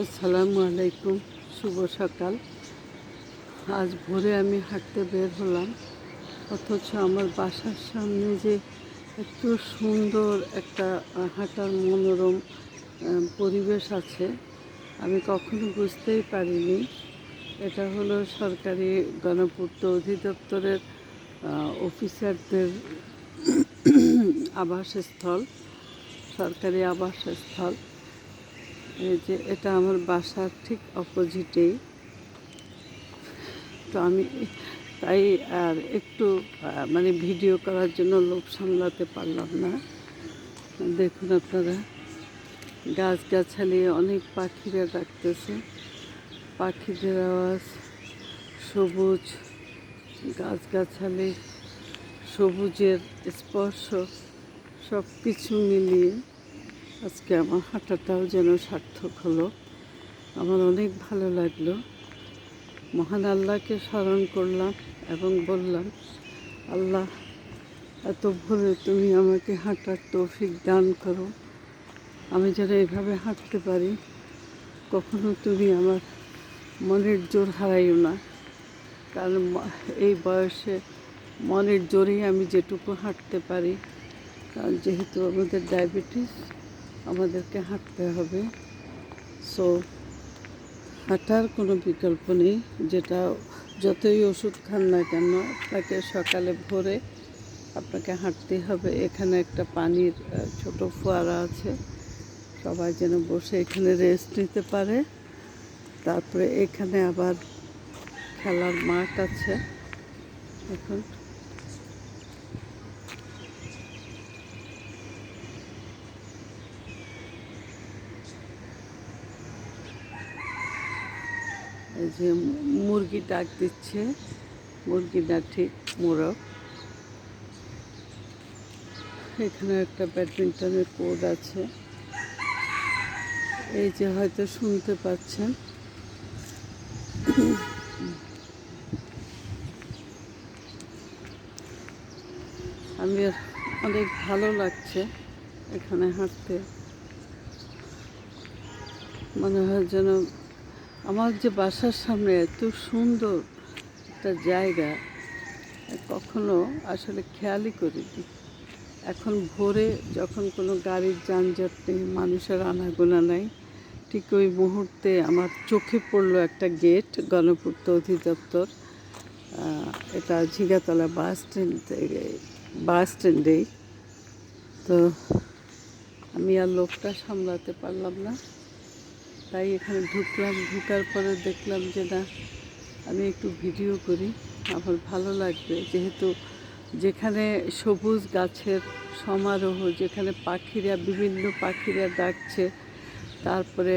আসসালামু আলাইকুম, শুভ সকাল। আজ ভোরে আমি হাঁটতে বের হলাম, অথচ আমার বাসার সামনে যে এত সুন্দর একটা হাঁটার মনোরম পরিবেশ আছে, আমি কখনো বুঝতেই পারিনি। এটা হলো সরকারি গণপূর্ত অধিদপ্তরের অফিসারদের আবাসস্থল, সরকারি আবাসস্থল। এই যে এটা আমার বাসার ঠিক অপোজিটেই। তো আমি তাই আর একটু মানে ভিডিও করার জন্য লোভ সামলাতে পারলাম না। দেখুন আপনারা, গাছগাছালি, অনেক পাখিরা ডাকতেছে। পাখিদের আওয়াজ সবুজ, গাছগাছালি, সবুজের স্পর্শ সব কিছু মিলিয়ে। আজকে আমার হাঁটাটাও যেন সার্থক হলো। আমার অনেক ভালো লাগল। মহান আল্লাহকে স্মরণ করলাম এবং বললাম, আল্লাহ, এত ভোরে তুমি আমাকে হাঁটার তৌফিক দান করো। আমি যেন এভাবে হাঁটতে পারি, কখনো তুমি আমার মনের জোর হারাইও না। কারণ এই বয়সে মনের জোরেই আমি যেটুকু হাঁটতে পারি। কারণ যেহেতু আমাদের ডায়াবেটিস আমাদেরকে হাঁটতে হবে। সো হাঁটার কোনো বিকল্প নেই। যেটা যতই ওষুধ খান না কেন, আপনাকে সকালে ভোরে আপনাকে হাঁটতে হবে। এখানে একটা পানির ছোট ফোয়ারা আছে। সবাই যেন বসে এখানে রেস্ট নিতে পারে। তারপরে এখানে আবার খেলার মাঠ আছে। এখন এই যে মুরগি ডাক দিচ্ছে। মুরগিটা ঠিক মোরগ। এখানে একটা ব্যাডমিন্টনের কোড আছে। এই যে হয়তো শুনতে পাচ্ছেন। আমি অনেক ভালো লাগছে এখানে হাঁটতে। মনে হয় যেন আমার যে বাসার সামনে এত সুন্দর একটা জায়গা, কখনো আসলে খেয়ালই করিনি। এখন ভোরে যখন কোনো গাড়ির যানজট নেই, মানুষের আনাগোনা নাই, ঠিক ওই মুহূর্তে আমার চোখে পড়ল একটা গেট, গণপূর্ত অধিদপ্তর। এটা ঝিগাতলা বাস স্ট্যান্ড থেকে, বাস স্ট্যান্ডেই। তো আমি আর লোকটা সামলাতে পারলাম না। তাই এখানে ঢুকলাম, ঢুকার পরে দেখলাম যে না, আমি একটু ভিডিও করি। আমার ভালো লাগবে। যেহেতু যেখানে সবুজ গাছের সমারোহ, যেখানে পাখিরা, বিভিন্ন পাখিরা ডাকছে, তারপরে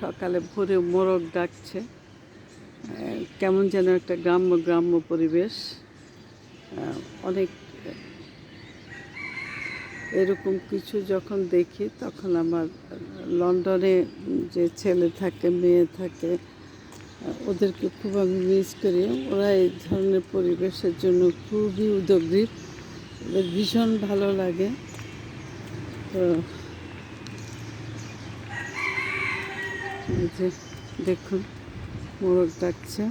সকালে ভোরে মোরগ ডাকছে কেমন যেন একটা গ্রাম্য গ্রাম্য পরিবেশ অনেক এরকম কিছু যখন দেখি, তখন আমার লন্ডনে যে ছেলে থাকে, মেয়ে থাকে, ওদেরকে খুব আমি মিস করি। ওরা এই ধরনের পরিবেশের জন্য খুবই উদ্যোগী ওদের ভীষণ ভালো লাগে। তো দেখুন, মোরগ ডাকছে।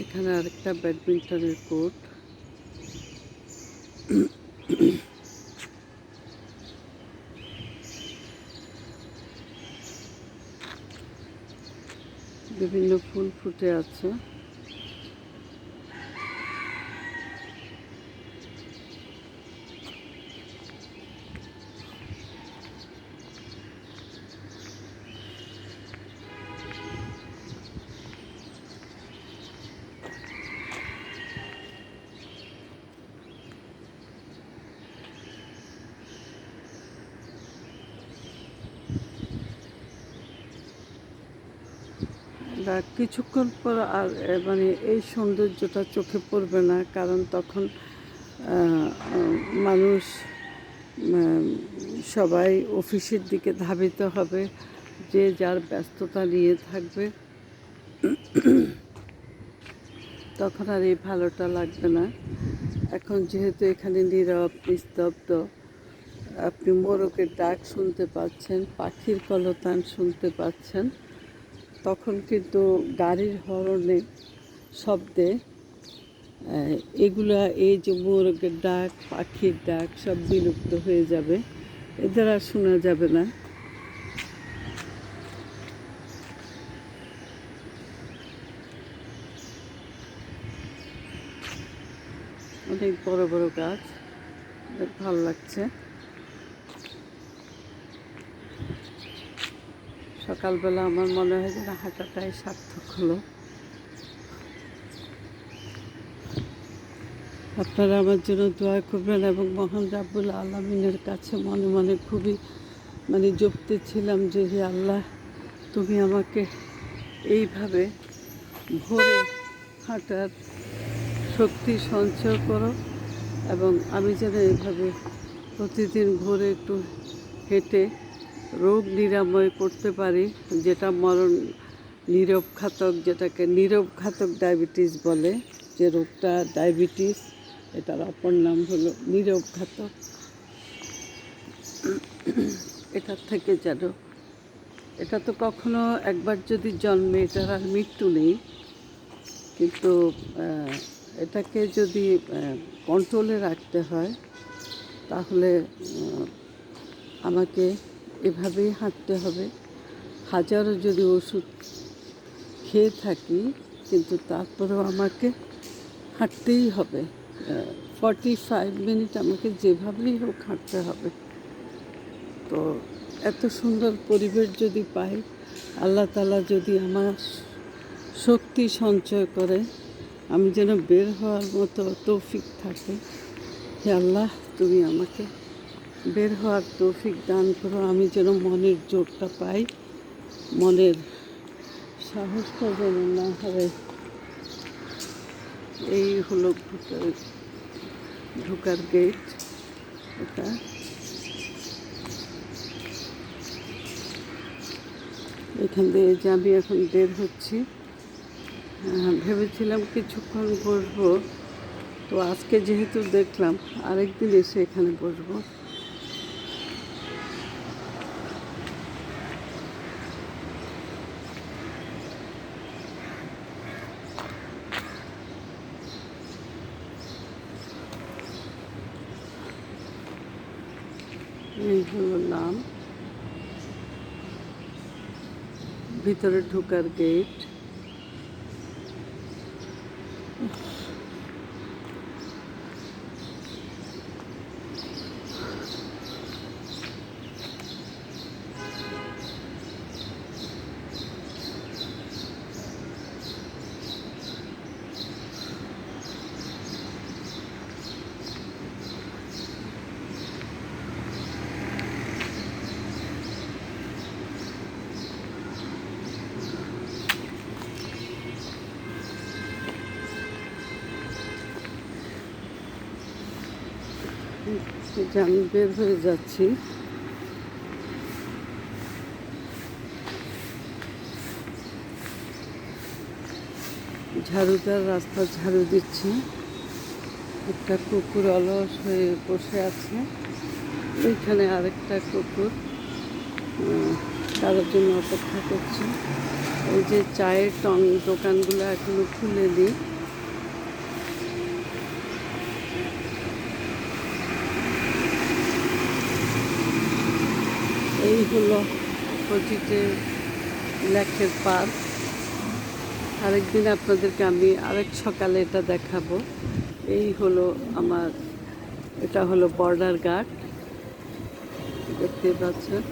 এখানে আরেকটা ব্যাডমিন্টনের কোর্ট। বিভিন্ন ফুল ফুটে আছে। কিছুক্ষণ পর আর মানে এই সৌন্দর্যটা চোখে পড়বে না, কারণ তখন মানুষ সবাই অফিসের দিকে ধাবিত হবে, যে যার ব্যস্ততা নিয়ে থাকবে। তখন আর এই ভালোটা লাগবে না। এখন যেহেতু এখানে নীরব, নিস্তব্ধ, আপনি মোরকের ডাক শুনতে পাচ্ছেন, পাখির কলতান শুনতে পাচ্ছেন। তখন কিন্তু গাড়ির হরনে শব্দে এগুলা এই যে মোরগের ডাক, পাখির ডাক সব বিলুপ্ত হয়ে যাবে। এদের আর শোনা যাবে না। অনেক বড় বড় গাছ। ভালো লাগছে। সকালবেলা আমার মনে হয় যেন হাঁটাটাই সার্থক হলো। আপনারা আমার জন্য দোয়া করবেন এবং মহান রাব্বুল আলমিনের কাছে মনে মনে খুবই মানে জপতে ছিলাম যে হে আল্লাহ, তুমি আমাকে এইভাবে ভোরে হাঁটার শক্তি সঞ্চয় করো এবং আমি যেন এইভাবে প্রতিদিন ভোরে একটু হেঁটে রোগ নিরাময় করতে পারি, যেটা মরণ নীরব ঘাতক যেটাকে নীরব ঘাতক ডায়াবেটিস বলে, যে রোগটা ডায়াবেটিস, এটার অপর নাম হলো নীরব ঘাতক এটার থেকে যেন, এটা তো কখনো একবার যদি জন্মে, এটার আর মৃত্যু নেই, কিন্তু এটাকে যদি কন্ট্রোলে রাখতে হয়, তাহলে আমাকে এভাবেই হাঁটতে হবে। হাজারো যদি ওষুধ খেয়ে থাকি, কিন্তু তারপরেও আমাকে হাঁটতেই হবে। ফর্টি ফাইভ মিনিট আমাকে যেভাবেই হোক হাঁটতে হবে। তো এত সুন্দর পরিবেশ যদি পাই, আল্লাহ তালা যদি আমার শক্তি সঞ্চয় করে, আমি যেন বের হওয়ার মতো তৌফিক থাকে। হে আল্লাহ, তুমি আমাকে বের হওয়ার তৌফিক দান করো। আমি যেন মনের জোরটা পাই, মনের সাহসটা যেন না হারে এই হলো ঢুকার ঢুকার গেট এটা। এখান দিয়ে যে আমি এখন বের হচ্ছি। ভেবেছিলাম কিছুক্ষণ বসবো। তো আজকে যেহেতু দেখলাম, আরেকদিন এসে এখানে বসবো। এই নাম। ভিতরে ঢোকার গেট এই যে আমি বের হয়ে যাচ্ছি। ঝাড়ুদার রাস্তা ঝাড়ু দিচ্ছি। একটা কুকুর অলস হয়ে বসে আছে। ওইখানে আরেকটা কুকুর তাদের জন্য অপেক্ষা করছে। এই যে চায়ের টং দোকানগুলো এখনও খুলেনি এই হলো অপোজিটে লেকের পার্ক আরেকদিন আপনাদেরকে আমি আরেক সকালে এটা দেখাবো। এই হলো আমার, এটা হলো বর্ডার গার্ড। দেখতে পাচ্ছেন।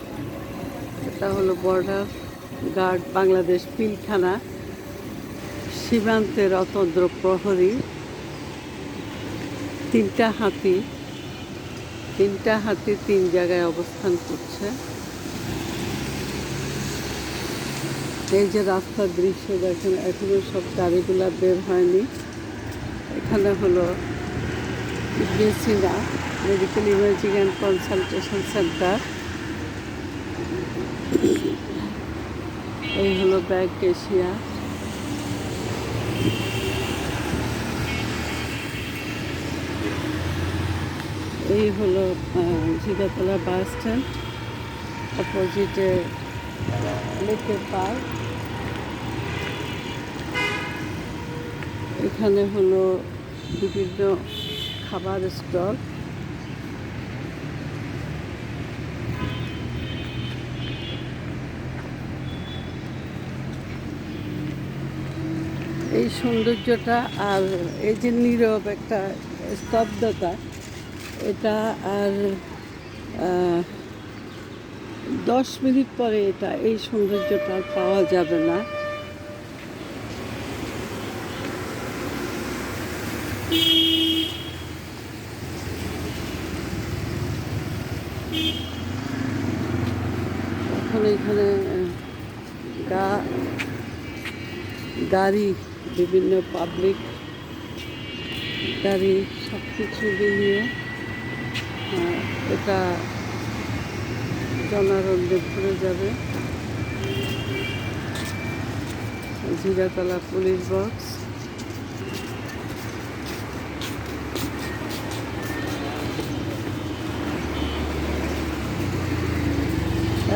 এটা হলো বর্ডার গার্ড বাংলাদেশ পিলখানা। সীমান্তের অতন্দ্র প্রহরী। তিনটা হাতি তিনটা হাতি তিন জায়গায় অবস্থান করছে। এই যে রাস্তার দৃশ্য দেখেন, এখনও সব গাড়িগুলা বের হয়নি। এখানে হলো বেসিনা medical imaging and consultation centre এই হলো ব্যাগ, এশিয়া। এই হলো ঝিগাতলা বাস স্ট্যান্ড অপোজিটে লেকের পার্ক এখানে হলো বিভিন্ন খাবার স্টল। এই সৌন্দর্যটা আর এই যে নীরব একটা স্তব্ধতা এটা আর দশ মিনিট পরে এটা এই সৌন্দর্যটা পাওয়া যাবে না। এখন এখানে গা গাড়ি বিভিন্ন পাবলিক গাড়ি সব কিছু আহ, এটা জনারণ্যে ভরে যাবে। জিরাতলা পুলিশ বক্স।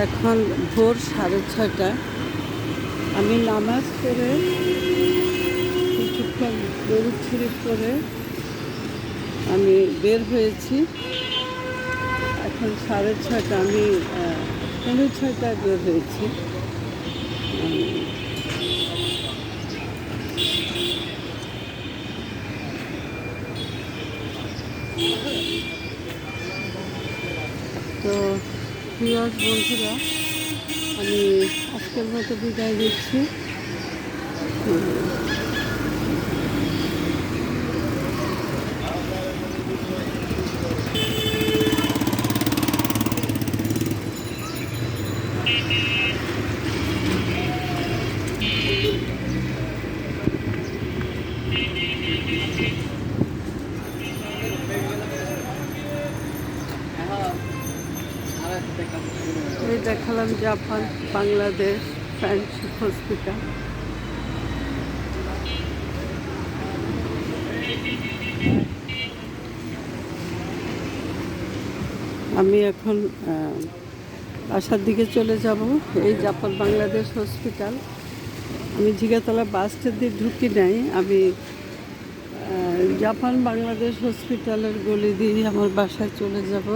এখন ভোর সাড়ে ছয়টা। আমি নামাজ পড়ে কিছুক্ষণ গরু শরীফ করে আমি বের হয়েছি। এখন সাড়ে ছয়টা, আমি পৌনে ছয়টায় বের হয়েছি। তো প্রিয় বন্ধুরা, আমি আজকের মতো বিদায় দিচ্ছি উম, এই দেখালাম জাপান বাংলাদেশ ফ্রেন্ডশিপ হসপিটাল আমি এখন বাসার দিকে চলে যাব, এই জাপান বাংলাদেশ হসপিটাল আমি ঝিগাতলা বাস স্ট্যান্ড দিয়ে ঢুকি নাই, আমি জাপান বাংলাদেশ হসপিটালের গলি দিয়ে আমার বাসায় চলে যাব।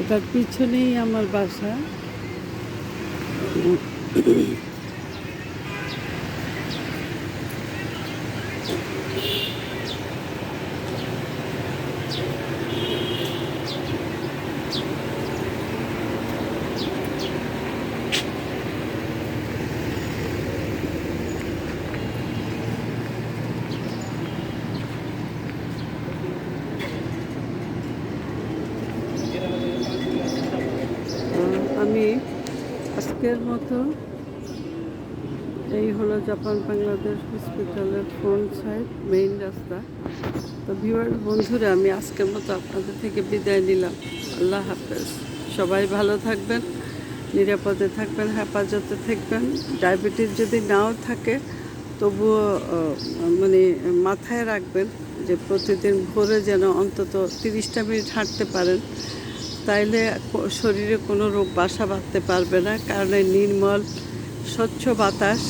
এটার পিছনেই আমার বাসা। আহ, আমি আজকের মতো। এই হলো জাপান বাংলাদেশ হসপিটালের ফ্রন্ট সাইড, মেইন রাস্তা। তো ভিউয়ার বন্ধুরা, আমি আজকের মতো আপনাদের থেকে বিদায় নিলাম। আল্লাহ হাফেজ। সবাই ভালো থাকবেন, নিরাপদে থাকবেন, হেফাজতে থাকবেন। ডায়াবেটিস যদি নাও থাকে, তবুও মানে মাথায় রাখবেন যে প্রতিদিন ভোরে যেন অন্তত তিরিশটা মিনিট হাঁটতে পারেন। তাইলে শরীরে কোনো রোগ বাসা বাঁধতে পারবে না, কারণ এই নির্মল, স্বচ্ছ বাতাস,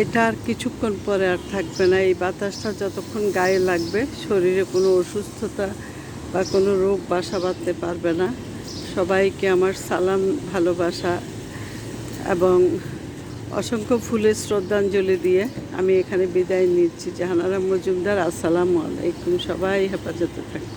এটা আর কিছুক্ষণ পরে আর থাকবে না। এই বাতাসটা যতক্ষণ গায়ে লাগবে, শরীরে কোনো অসুস্থতা বা কোনো রোগ বাসা বাঁধতে পারবে না। সবাইকে আমার সালাম, ভালোবাসা এবং অসংখ্য ফুলের শ্রদ্ধাঞ্জলি দিয়ে আমি এখানে বিদায় নিচ্ছি। জাহানারা মজুমদার, আসসালামু আলাইকুম। সবাই হেফাজতে থাকবেন।